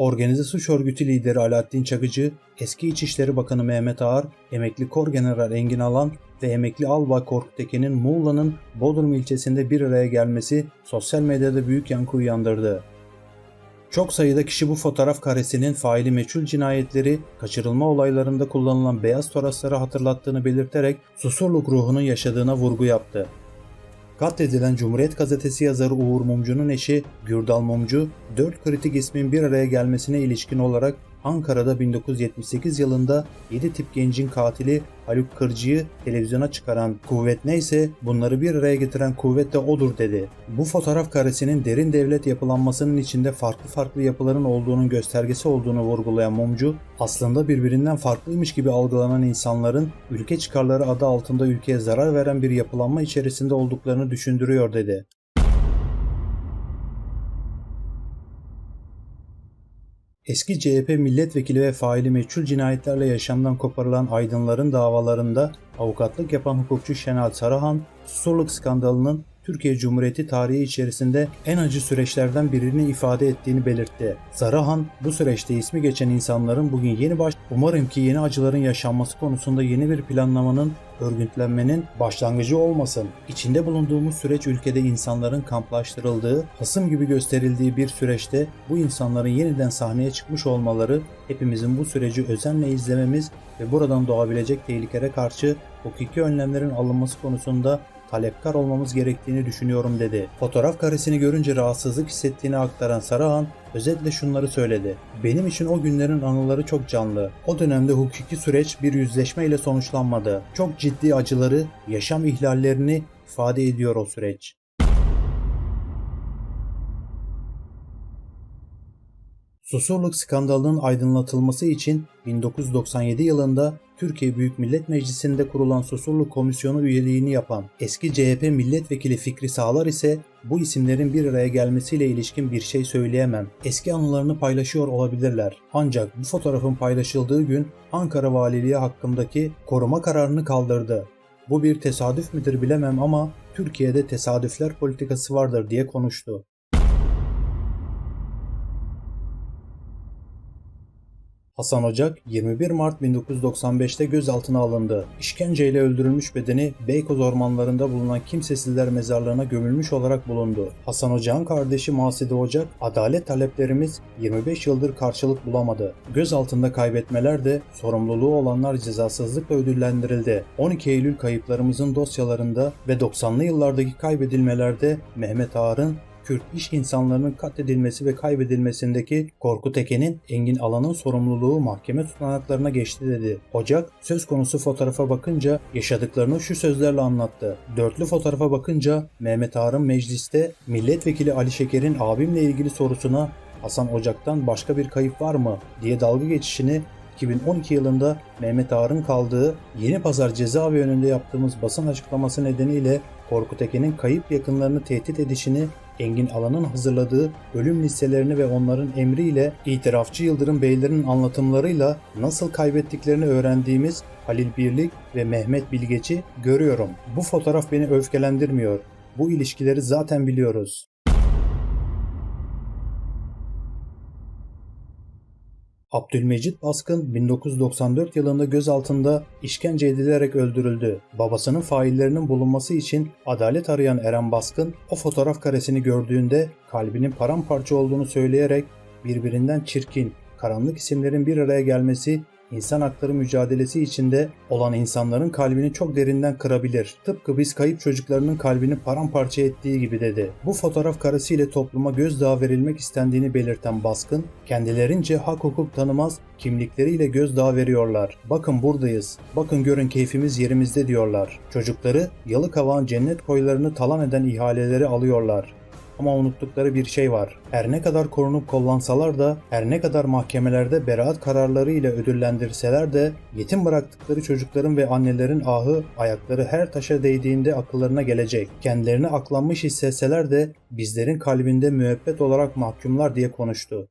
Organize suç örgütü lideri Alaaddin Çakıcı, eski İçişleri Bakanı Mehmet Ağar, emekli Kor General Engin Alan ve emekli Albay Korkut Teke'nin Muğla'nın Bodrum ilçesinde bir araya gelmesi sosyal medyada büyük yankı uyandırdı. Çok sayıda kişi bu fotoğraf karesinin faili meçhul cinayetleri, kaçırılma olaylarında kullanılan beyaz torasları hatırlattığını belirterek susurluk ruhunun yaşadığına vurgu yaptı. Katledilen Cumhuriyet Gazetesi yazarı Uğur Mumcu'nun eşi Gürdal Mumcu, 4 kritik ismin bir araya gelmesine ilişkin olarak Ankara'da 1978 yılında 7 tip gencin katili Haluk Kırcı'yı televizyona çıkaran kuvvet neyse bunları bir araya getiren kuvvet de odur dedi. Bu fotoğraf karesinin derin devlet yapılanmasının içinde farklı farklı yapıların olduğunun göstergesi olduğunu vurgulayan Mumcu, aslında birbirinden farklıymış gibi algılanan insanların ülke çıkarları adı altında ülkeye zarar veren bir yapılanma içerisinde olduklarını düşündürüyor dedi. Eski CHP milletvekili ve faili meçhul cinayetlerle yaşamdan koparılan aydınların davalarında avukatlık yapan hukukçu Şenal Sarahan, Susurluk skandalının Türkiye Cumhuriyeti tarihi içerisinde en acı süreçlerden birini ifade ettiğini belirtti. Sarahan, bu süreçte ismi geçen insanların bugün yeni baş, umarım ki yeni acıların yaşanması konusunda yeni bir planlamanın örgütlenmenin başlangıcı olmasın. İçinde bulunduğumuz süreç ülkede insanların kamplaştırıldığı, hasım gibi gösterildiği bir süreçte bu insanların yeniden sahneye çıkmış olmaları hepimizin bu süreci özenle izlememiz ve buradan doğabilecek tehlikelere karşı hukuki önlemlerin alınması konusunda talepkar olmamız gerektiğini düşünüyorum dedi. Fotoğraf karesini görünce rahatsızlık hissettiğini aktaran Sarahan özetle şunları söyledi. Benim için o günlerin anıları çok canlı. O dönemde hukuki süreç bir yüzleşme ile sonuçlanmadı. Çok ciddi acıları, yaşam ihlallerini ifade ediyor o süreç. Susurluk skandalının aydınlatılması için 1997 yılında Türkiye Büyük Millet Meclisi'nde kurulan Susurluk Komisyonu üyeliğini yapan eski CHP milletvekili Fikri Sağlar ise bu isimlerin bir araya gelmesiyle ilişkin bir şey söyleyemem. Eski anılarını paylaşıyor olabilirler. Ancak bu fotoğrafın paylaşıldığı gün Ankara Valiliği hakkındaki koruma kararını kaldırdı. Bu bir tesadüf müdür bilemem ama Türkiye'de tesadüfler politikası vardır diye konuştu. Hasan Ocak 21 Mart 1995'te gözaltına alındı. İşkenceyle öldürülmüş bedeni Beykoz ormanlarında bulunan kimsesizler mezarlığına gömülmüş olarak bulundu. Hasan Ocak'ın kardeşi Maside Ocak, adalet taleplerimiz 25 yıldır karşılık bulamadı. Gözaltında kaybetmeler de sorumluluğu olanlar cezasızlıkla ödüllendirildi. 12 Eylül kayıplarımızın dosyalarında ve 90'lı yıllardaki kaybedilmelerde Mehmet Ağar'ın Kürt iş insanlarının katledilmesi ve kaybedilmesindeki Korkut Eken'in Engin Alan'ın sorumluluğu mahkeme tutanaklarına geçti dedi. Ocak söz konusu fotoğrafa bakınca yaşadıklarını şu sözlerle anlattı. Dörtlü fotoğrafa bakınca Mehmet Ağar'ın mecliste milletvekili Ali Şeker'in abimle ilgili sorusuna Hasan Ocak'tan başka bir kayıp var mı diye dalga geçişini 2012 yılında Mehmet Ağar'ın kaldığı Yeni Pazar cezaevi önünde yaptığımız basın açıklaması nedeniyle Korkut Eken'in kayıp yakınlarını tehdit edişini Engin Alan'ın hazırladığı ölüm listelerini ve onların emriyle itirafçı Yıldırım Beylerin anlatımlarıyla nasıl kaybettiklerini öğrendiğimiz Halil Birlik ve Mehmet Bilgeci görüyorum. Bu fotoğraf beni öfkelendirmiyor. Bu ilişkileri zaten biliyoruz. Abdülmecit Baskın 1994 yılında gözaltında işkence edilerek öldürüldü. Babasının faillerinin bulunması için adalet arayan Eren Baskın o fotoğraf karesini gördüğünde kalbinin paramparça olduğunu söyleyerek birbirinden çirkin, karanlık isimlerin bir araya gelmesi insan hakları mücadelesi içinde olan insanların kalbini çok derinden kırabilir. Tıpkı biz kayıp çocuklarının kalbini paramparça ettiği gibi dedi. Bu fotoğraf karesi ile topluma gözdağı verilmek istendiğini belirten baskın, kendilerince hak hukuk tanımaz, kimlikleriyle gözdağı veriyorlar. Bakın buradayız, bakın görün keyfimiz yerimizde diyorlar. Çocukları Yalıkavak'ın cennet koylarını talan eden ihaleleri alıyorlar ama unuttukları bir şey var. Her ne kadar korunup kollansalar da, her ne kadar mahkemelerde beraat kararları ile ödüllendirseler de yetim bıraktıkları çocukların ve annelerin ahı ayakları her taşa değdiğinde akıllarına gelecek. Kendilerini aklanmış hissetseler de bizlerin kalbinde müebbet olarak mahkumlar diye konuştu.